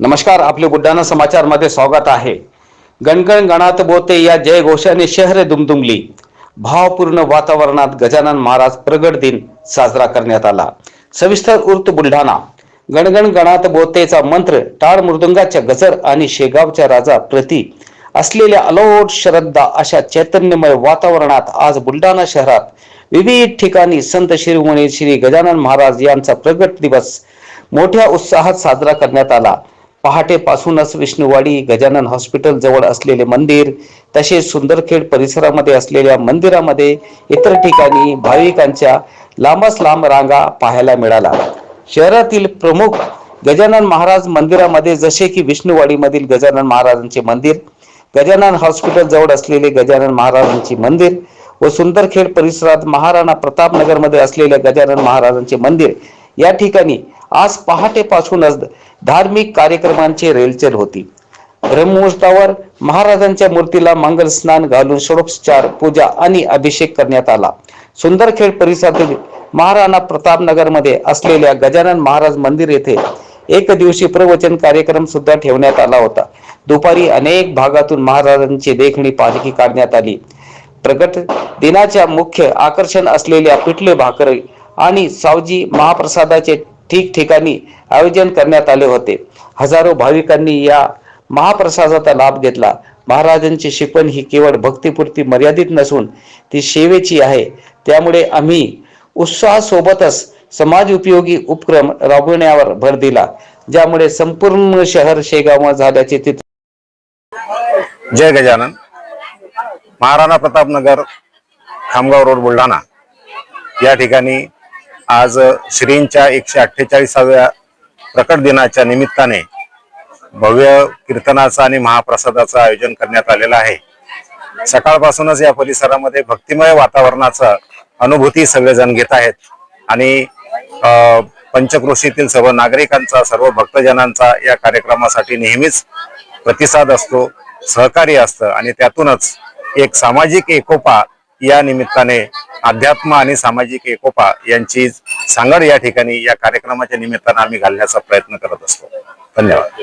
नमस्कार आपले बुलढाणा समाचारमध्ये स्वागत आहे. गणगण गणात बोते या जय घोषाने शहरे दुमदुमली. भावपूर्ण वातावरणात गजानन महाराज प्रगट दिन साजरा करण्यात आला. सविस्तर उर्त बुलढाणा. गणगण गणात बोतेचा मंत्र टाळ मृदुंगाच्या गजर आणि शेगावच्या राजा प्रती असलेल्या अलोट श्रद्धा अशा चैतन्यमय वातावरणात आज बुलढाणा शहरात विविध ठिकाणी संत शिरोमणी श्री गजानन महाराज यांचा प्रगट दिवस मोठ्या उत्साहात साजरा करण्यात आला. पहाटेपासूनच विष्णुवाडी गजानन हॉस्पिटल जवळ असलेले मंदिर तसेच सुंदरखेड परिसरामध्ये असलेल्या मंदिरामध्ये इतर ठिकाणी भाविकांच्या लांबच लांब रांगा पाहायला मिळाला. शहरातील प्रमुख गजानन महाराज मंदिरामध्ये जसे की विष्णुवाडीमधील गजानन महाराजांचे मंदिर गजानन हॉस्पिटल जवळ असलेले गजानन महाराजांचे मंदिर व सुंदरखेड परिसरात महाराणा प्रतापनगरमध्ये असलेल्या गजानन महाराजांचे मंदिर या ठिकाणी आज पहाटेपासूनच धार्मिक कार्यक्रमांची रेलचेल होती. ब्रह्ममुहूर्तावर महाराजांच्या मूर्तीला मंगल स्नान घालून षोडोपचार पूजा आणि अभिषेक करण्यात आला. सुंदरखेड परिसरातील महाराणा प्रतापनगरमध्ये असलेल्या गजानन महाराज मंदिर येथे एक दिवशी प्रवचन कार्यक्रम सुद्धा ठेवण्यात आला होता. दुपारी अनेक भागातून महाराजांची देखणी पालखी काढण्यात आली. प्रगट दिनाच्या मुख्य आकर्षण असलेल्या पिठले भाकरी आणि सावजी महाप्रसादाचे ठिकठिकाणी आयोजन करण्यात आले होते. हजारो भाविकांनी या महाप्रसादाचा लाभ घेतला. महाराजांची शिकवण ही केवळ भक्तीपुरती मर्यादित नसून ती सेवेची आहे. त्यामुळे आम्ही उत्साहासोबतच समाज उपयोगी उपक्रम राबविण्यावर भर दिला. ज्यामुळे संपूर्ण शहर शेगाव झाल्याचे तिथे जय गजानन. महाराणा प्रतापनगर खामगाव रोड बुलढाणा. या ठिकाणी आज श्रींच्या एकशे अठ्ठेचाळीसाव्या प्रकट दिनाच्या निमित्ताने भव्य कीर्तनाचं आणि महाप्रसादाचं आयोजन करण्यात आलेलं आहे. सकाळपासूनच या परिसरामध्ये भक्तिमय वातावरणाचा अनुभूती सगळेजण घेत आहेत. आणि पंचकृषीतील पंचक्रोशीतील सर्व नागरिकांचा सर्व भक्तजनांचा या कार्यक्रमासाठी नेहमीच प्रतिसाद असतो सहकार्य असतं आणि त्यातूनच एक सामाजिक एकोपा या निमित्ताने अध्यात्म आणि सामाजिक एकोपा यांची सांगड या ठिकाणी या कार्यक्रमाच्या निमित्तानं आम्ही घालण्याचा प्रयत्न करत असतो. धन्यवाद.